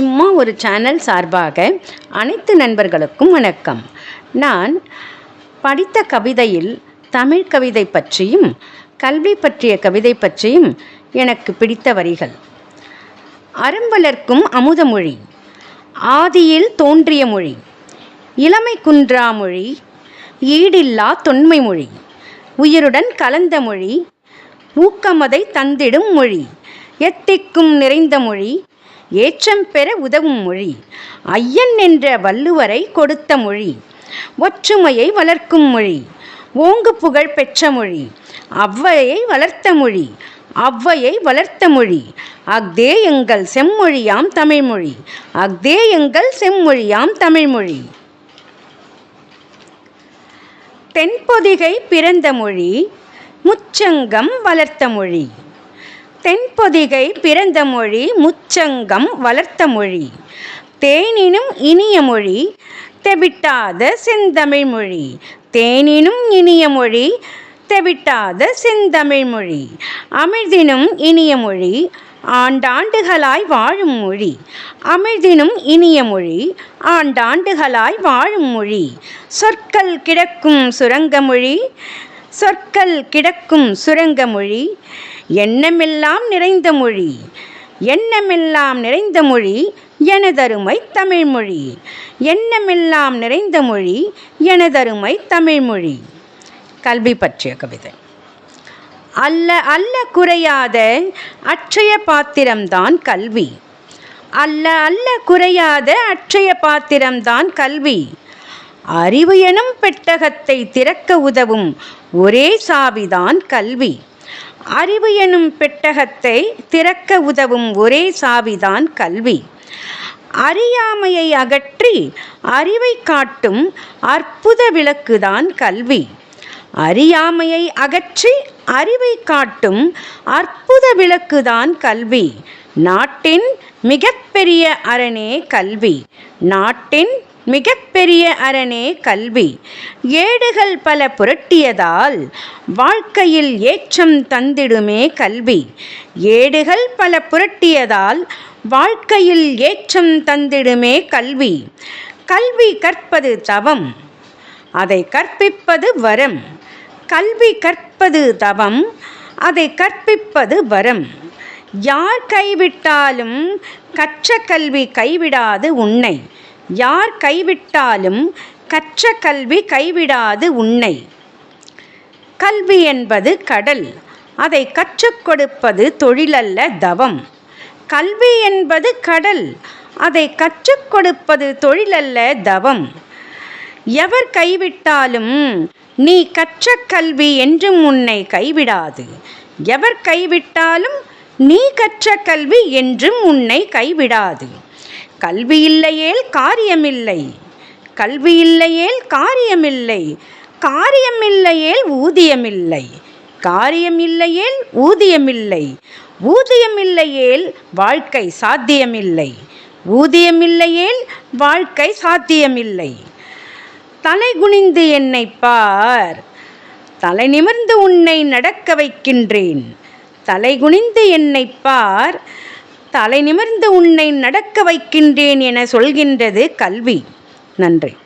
சும்மா ஒரு சேனல் சார்பாக அனைத்து நண்பர்களுக்கும் வணக்கம். நான் படித்த கவிதையில் தமிழ் கவிதை பற்றியும் கல்வி பற்றிய கவிதை பற்றியும் எனக்கு பிடித்த வரிகள். அறம்பலர்க்கும் அமுதமொழி ஆதியில் தோன்றிய மொழி இளமை குன்றா மொழி ஈடில்லா தொன்மை மொழி உயிருடன் கலந்த மொழி ஊக்கமதை தந்திடும் மொழி எத்திக்கும் நிறைந்த மொழி ஏற்றம் பெற உதவும் மொழி. ஐயன் என்ற வள்ளுவரை கொடுத்த மொழி. ஒற்றுமையை வளர்க்கும் மொழி. ஓங்கு புகழ் பெற்ற மொழி. அவ்வையை வளர்த்த மொழி. அவ்வையை வளர்த்த மொழி. அஃதே எங்கள் செம்மொழியாம் தமிழ்மொழி அஃதே எங்கள் செம்மொழியாம் தமிழ்மொழி தென்பொதிகை பிறந்த மொழி. முச்சங்கம் வளர்த்த மொழி. தென்பொதிகை பிறந்த மொழி முச்சங்கம் வளர்த்த மொழி. தேனினும் இனிய மொழி தெவிட்டாத செந்தமிழ் மொழி. தேனினும் இனிய மொழி தெவிட்டாத செந்தமிழ் மொழி. அமிழ்தினும் இனிய மொழி ஆண்டாண்டுகளாய் வாழும் மொழி. அமிழ்தினும் இனிய மொழி ஆண்டாண்டுகளாய் வாழும் மொழி. சொற்கள் கிடக்கும் சுரங்க மொழி சொற்கள் கிடக்கும் சுரங்க மொழி எண்ணமெல்லாம் நிறைந்த மொழி எண்ணமெல்லாம் நிறைந்த மொழி எனதருமை தமிழ்மொழி எண்ணமெல்லாம் நிறைந்த மொழி எனதருமை தமிழ்மொழி கல்வி பற்றிய கவிதை. அல்ல அல்ல குறையாத அட்சய பாத்திரம்தான் கல்வி. அல்ல அல்ல குறையாத அட்சய பாத்திரம்தான் கல்வி. அறிவு எனும் பெட்டகத்தை திறக்க உதவும் ஒரே சாவிதான் கல்வி. அறிவு எனும் பெட்டகத்தை திறக்க உதவும் ஒரே சாவிதான் கல்வி. அறியாமையை அகற்றி அறிவை காட்டும் அற்புத விளக்குதான் கல்வி. அறியாமையை அகற்றி அறிவை காட்டும் அற்புத விளக்குதான் கல்வி. நாட்டின் மிகப்பெரிய அரணே கல்வி. நாட்டின் மிகப்பெரிய அரணே கல்வி. ஏடுகள் பல புரட்டியதால் வாழ்க்கையில் ஏற்றம் தந்திடுமே கல்வி. ஏடுகள் பல புரட்டியதால் வாழ்க்கையில் ஏற்றம் தந்திடுமே கல்வி. கல்வி கற்பது தவம் அதை கற்பிப்பது வரம். கல்வி கற்பது தவம் அதை கற்பிப்பது வரம். யார் கைவிட்டாலும் கற்ற கல்வி கைவிடாது உன்னை. யார் கைவிட்டாலும் கற்ற கல்வி கைவிடாது உன்னை. கல்வி என்பது கடல் அதை கற்றுக் கொடுப்பது தொழிலல்ல தவம். கல்வி என்பது கடல் அதை கற்றுக் கொடுப்பது தொழிலல்ல தவம். எவர் கைவிட்டாலும் நீ கற்ற கல்வி என்றும் உன்னை கைவிடாது. எவர் கைவிட்டாலும் நீ கற்ற கல்வி என்றும் உன்னை கைவிடாது. கல்வி இல்லையேல் காரியமில்லை. கல்வி இல்லையேல் காரியமில்லை. காரியமில்லையேல் ஊதியமில்லை. காரியம் இல்லையேல் ஊதியமில்லை. ஊதியமில்லையேல் வாழ்க்கை சாத்தியமில்லை. ஊதியமில்லையேல் வாழ்க்கை சாத்தியமில்லை. தலை குனிந்து என்னை பார். தலை நிமிர்ந்து உன்னை நடக்க வைக்கின்றேன். தலை குனிந்து என்னை பார். தலை நிமிர்ந்து உன்னை நடக்க வைக்கின்றேன் என சொல்கின்றது கல்வி. நன்றி.